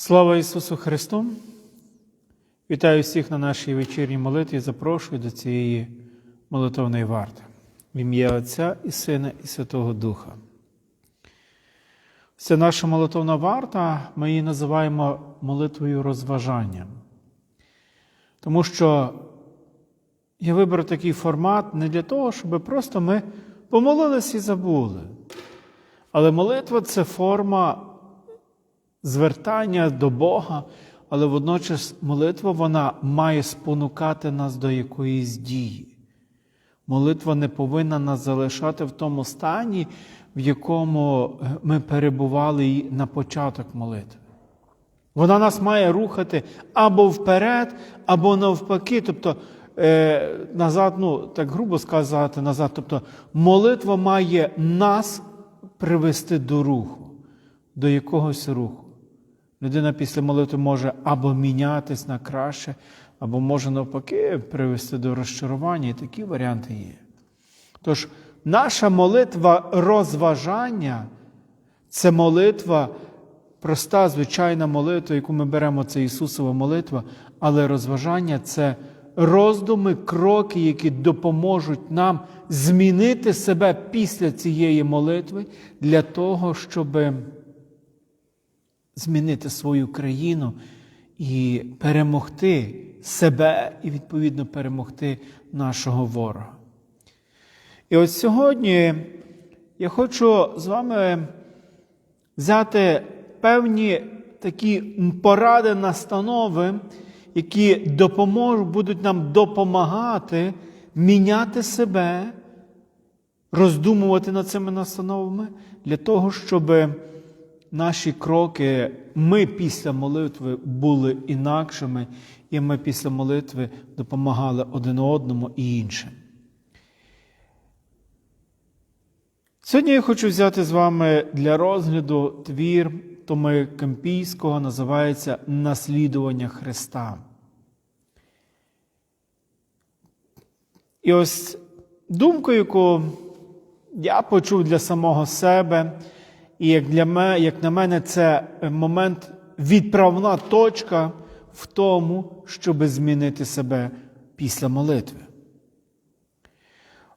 Слава Ісусу Христу! Вітаю всіх на нашій вечірній молитві. Запрошую до цієї молитовної варти. В ім'я Отця і Сина, і Святого Духа. Це наша молитовна варта, ми її називаємо молитвою розважання. Тому що я вибрав такий формат не для того, щоб просто ми помолились і забули. Але молитва це форма звертання до Бога, але водночас молитва вона має спонукати нас до якоїсь дії. Молитва не повинна нас залишати в тому стані, в якому ми перебували на початок молитви. Вона нас має рухати або вперед, або навпаки. Тобто, е, назад, ну, так грубо сказати, назад. Тобто, молитва має нас привести до руху, до якогось руху. Людина після молитви може або мінятись на краще, або може навпаки привести до розчарування, і такі варіанти є. Тож, наша молитва розважання це молитва, проста, звичайна молитва, яку ми беремо, це Ісусова молитва, але розважання це роздуми, кроки, які допоможуть нам змінити себе після цієї молитви для того, щоб змінити свою країну і перемогти себе і, відповідно, перемогти нашого ворога. І от сьогодні я хочу з вами взяти певні такі поради, настанови, які допоможуть, будуть нам допомагати міняти себе, роздумувати над цими настановами для того, щоб наші кроки, ми після молитви були інакшими, і ми після молитви допомагали один одному і іншим. Сьогодні я хочу взяти з вами для розгляду твір Томи Кемпійського, називається Наслідування Христа. І ось думку, яку я почув для самого себе, і як, для мене, як на мене, це момент відправна точка в тому, щоб змінити себе після молитви.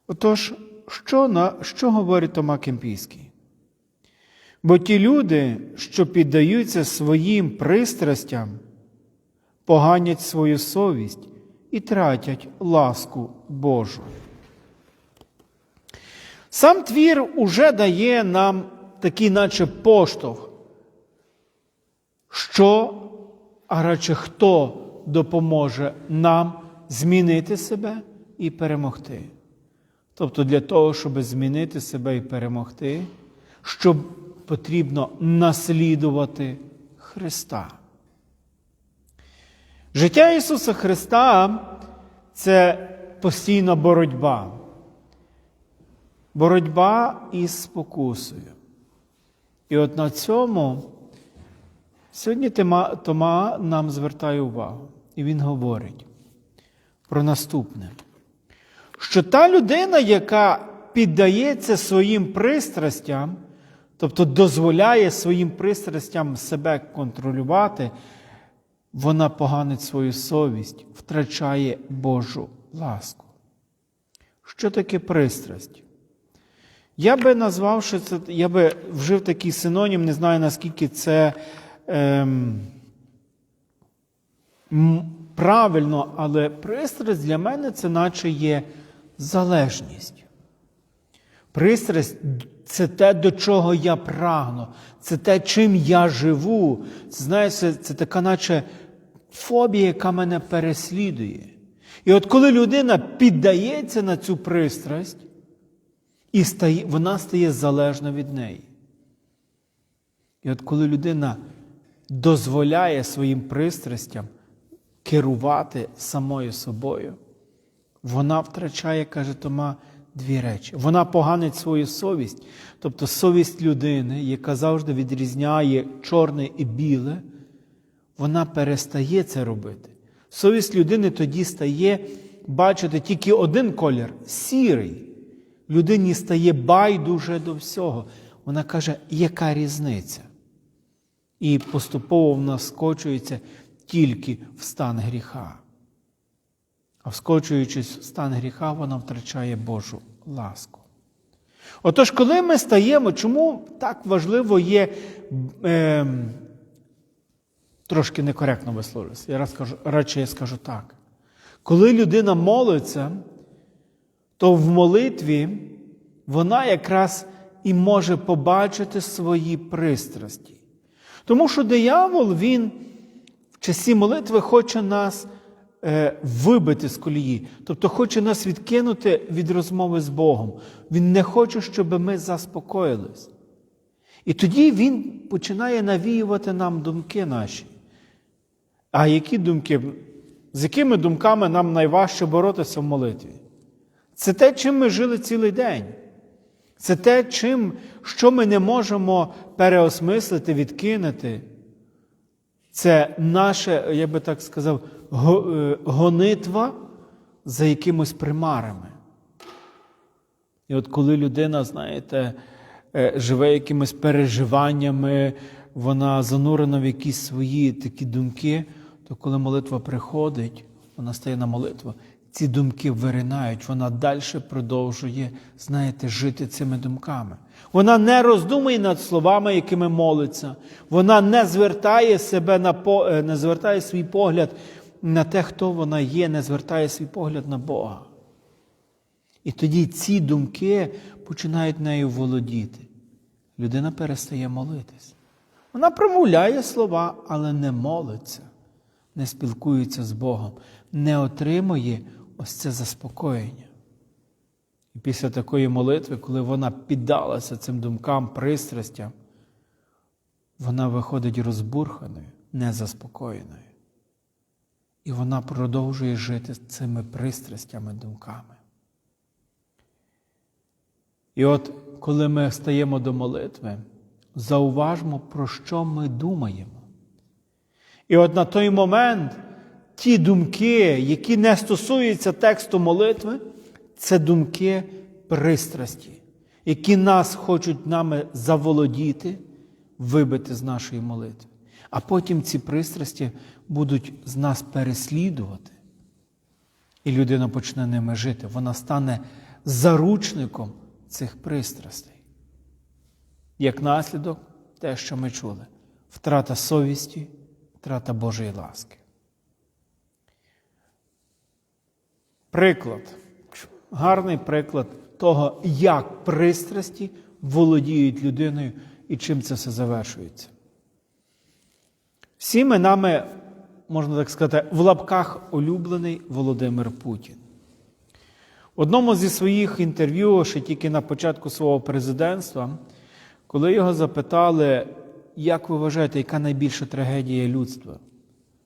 Отож, що, на, що говорить Тома Кемпійський? Бо ті люди, що піддаються своїм пристрастям, поганять свою совість і тратять ласку Божу. Сам твір уже дає нам такий, наче поштовх, що, а радше хто допоможе нам змінити себе і перемогти. Тобто для того, щоб змінити себе і перемогти, щоб потрібно наслідувати Христа. Життя Ісуса Христа це постійна боротьба. Боротьба із спокусою. І от на цьому сьогодні Тома, Тома нам звертає увагу. І він говорить про наступне що та людина, яка піддається своїм пристрастям, тобто дозволяє своїм пристрастям себе контролювати, вона поганить свою совість, втрачає Божу ласку. Що таке пристрасть? Я би назвав, що це, я би вжив такий синонім, не знаю, наскільки це ем, правильно, але пристрасть для мене це наче є залежність. Пристрасть це те, до чого я прагну, це те, чим я живу. Це, знаєте, це така, наче фобія, яка мене переслідує. І от коли людина піддається на цю пристрасть, і стає, вона стає залежна від неї. І от коли людина дозволяє своїм пристрастям керувати самою собою, вона втрачає, каже Тома, дві речі. Вона поганить свою совість, тобто совість людини, яка завжди відрізняє чорне і біле, вона перестає це робити. Совість людини тоді стає бачити тільки один колір сірий. Людині стає байдуже до всього. Вона каже, яка різниця? і поступово вона скочується тільки в стан гріха. А вскочуючись в стан гріха, вона втрачає Божу ласку. Отож, коли ми стаємо, чому так важливо є, е, трошки некоректно висловлюся, я раз кажу, радше я скажу так. Коли людина молиться, то в молитві вона якраз і може побачити свої пристрасті. Тому що диявол, він в часі молитви хоче нас е, вибити з колії, тобто хоче нас відкинути від розмови з Богом. Він не хоче, щоб ми заспокоїлись. І тоді він починає навіювати нам думки наші. А які думки? З якими думками нам найважче боротися в молитві? Це те, чим ми жили цілий день. Це те, чим, що ми не можемо переосмислити, відкинути. Це наша, я би так сказав, гонитва за якимось примарами. І от коли людина, знаєте, е, живе якимись переживаннями, вона занурена в якісь свої такі думки, то коли молитва приходить, вона стає на молитву, ці думки виринають, вона далі продовжує, знаєте, жити цими думками. Вона не роздумує над словами, якими молиться. Вона не звертає себе на е, не звертає свій погляд на те, хто вона є, не звертає свій погляд на Бога. І тоді ці думки починають нею володіти. Людина перестає молитись. Вона промовляє слова, але не молиться, не спілкується з Богом, не отримує ось це заспокоєння. І після такої молитви, коли вона піддалася цим думкам, пристрастям, вона виходить розбурханою, незаспокоєною. І вона продовжує жити цими пристрастями, думками. І от коли ми стаємо до молитви, зауважмо, про що ми думаємо. І от на той момент ті думки, які не стосуються тексту молитви, це думки пристрасті, які нас хочуть нами заволодіти, вибити з нашої молитви. А потім ці пристрасті будуть з нас переслідувати. І людина почне ними жити. Вона стане заручником цих пристрастей. Як наслідок, те, що ми чули, втрата совісті, втрата Божої ласки. Приклад, гарний приклад того, як пристрасті володіють людиною і чим це все завершується. Всіми нами, можна так сказати, в лапках улюблений Володимир Путін. В одному зі своїх інтерв'ю, ще тільки на початку свого президентства, коли його запитали, як ви вважаєте, яка найбільша трагедія людства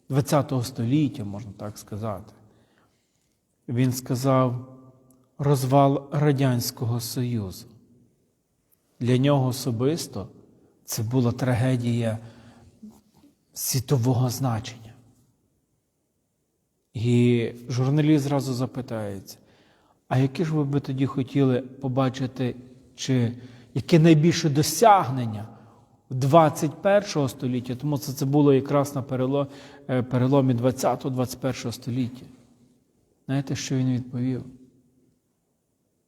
ХХ століття, можна так сказати, він сказав розвал Радянського Союзу. Для нього особисто це була трагедія світового значення. І журналіст зразу запитається, а яке ж ви би тоді хотіли побачити, чи яке найбільше досягнення в 21 століття, тому це, це було якраз на е, переломі 20-21 століття. Знаєте, що він відповів?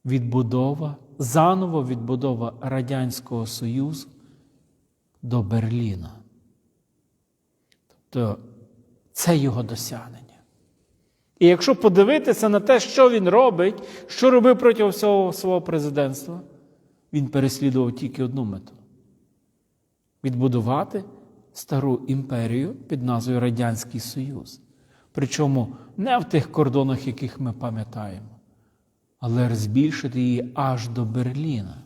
Відбудова, заново відбудова Радянського Союзу до Берліна. Тобто це його досягнення. І якщо подивитися на те, що він робить, що робив протягом всього свого президентства, він переслідував тільки одну мету відбудувати стару імперію під назвою Радянський Союз. Причому не в тих кордонах, яких ми пам'ятаємо, але збільшити її аж до Берліна.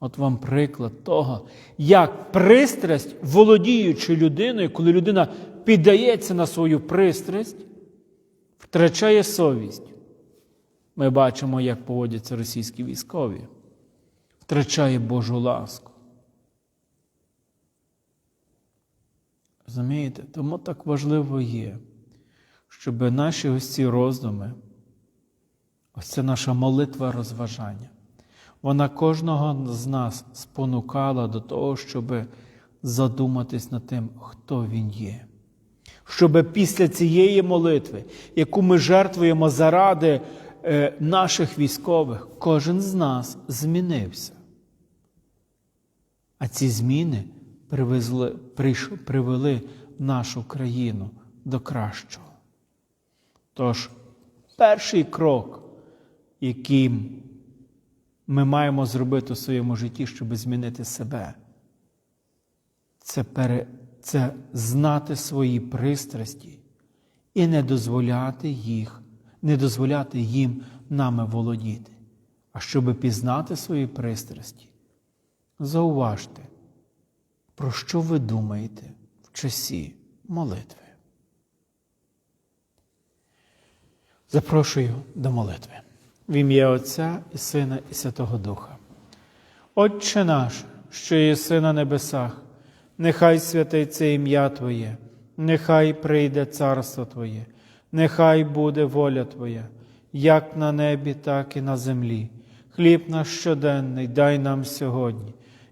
От вам приклад того, як пристрасть, володіючи людиною, коли людина піддається на свою пристрасть, втрачає совість. Ми бачимо, як поводяться російські військові, втрачає Божу ласку. Розумієте? Тому так важливо є, щоб наші ось ці роздуми, ось ця наша молитва розважання, вона кожного з нас спонукала до того, щоб задуматись над тим, хто Він є. Щоб після цієї молитви, яку ми жертвуємо заради е, наших військових, кожен з нас змінився. А ці зміни привезли, прийш, привели нашу країну до кращого. Тож, перший крок, яким ми маємо зробити у своєму житті, щоб змінити себе, це, пере, це знати свої пристрасті і не дозволяти їх, не дозволяти їм нами володіти. А щоб пізнати свої пристрасті, зауважте, про що ви думаєте в часі молитви. Запрошую до молитви в ім'я Отця і Сина, і Святого Духа. Отче наш, що єси на небесах, нехай святиться ім'я Твоє, нехай прийде царство Твоє, нехай буде воля Твоя, як на небі, так і на землі. Хліб наш щоденний дай нам сьогодні,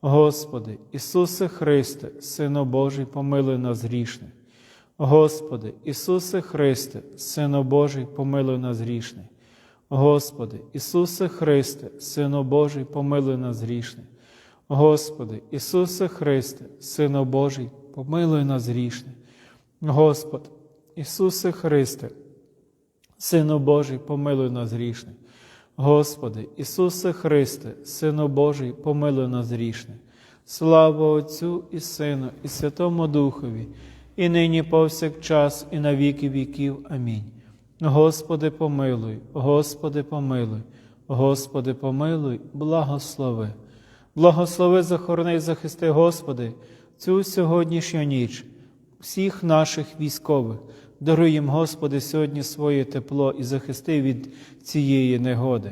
Господи, Ісусе Христе, Сино Божий, помилуй нас грішних. Господи, Ісусе Христе, Сино Божий, помилуй нас грішних. Господи, Ісусе Христе, Сино Божий, помилуй нас грішних. Господи, Ісусе Христе, Сино Божий, помилуй нас грішних. Господи, Ісусе Христе, Сино Божий, помилуй нас грішних. Господи, Ісусе Христе, Сино Божий, помилуй нас грішних. Слава Отцю і Сину, і Святому Духові, і нині повсякчас, і на віки віків. Амінь. Господи, помилуй, Господи, помилуй, Господи, помилуй, благослови. Благослови, захорони і захисти, Господи, цю сьогоднішню ніч, всіх наших військових. Даруй їм, Господи, сьогодні своє тепло і захисти від цієї негоди.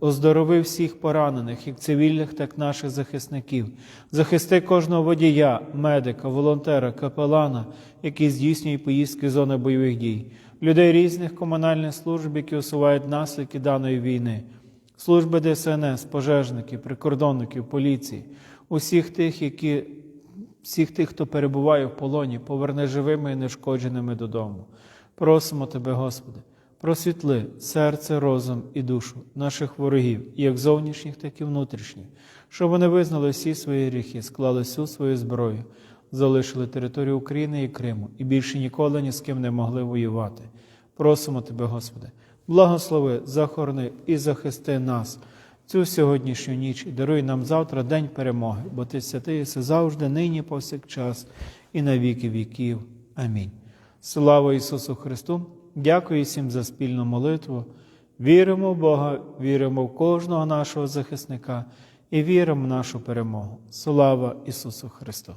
Оздорови всіх поранених, як цивільних, так і наших захисників. Захисти кожного водія, медика, волонтера, капелана, який здійснює поїздки зони бойових дій, людей різних комунальних служб, які усувають наслідки даної війни, служби ДСНС, пожежників, прикордонників, поліції, усіх тих, які всіх тих, хто перебуває в полоні, поверни живими і нешкодженими додому. Просимо Тебе, Господи, просвітли серце, розум і душу наших ворогів, як зовнішніх, так і внутрішніх, щоб вони визнали всі свої гріхи, склали всю свою зброю, залишили територію України і Криму і більше ніколи ні з ким не могли воювати. Просимо Тебе, Господи, благослови, захорони і захисти нас цю сьогоднішню ніч і даруй нам завтра день перемоги, бо Ти святий єси завжди, нині, повсякчас, і на віки віків. Амінь. Слава Ісусу Христу! Дякую всім за спільну молитву. Віримо в Бога, віримо в кожного нашого захисника і віримо в нашу перемогу. Слава Ісусу Христу!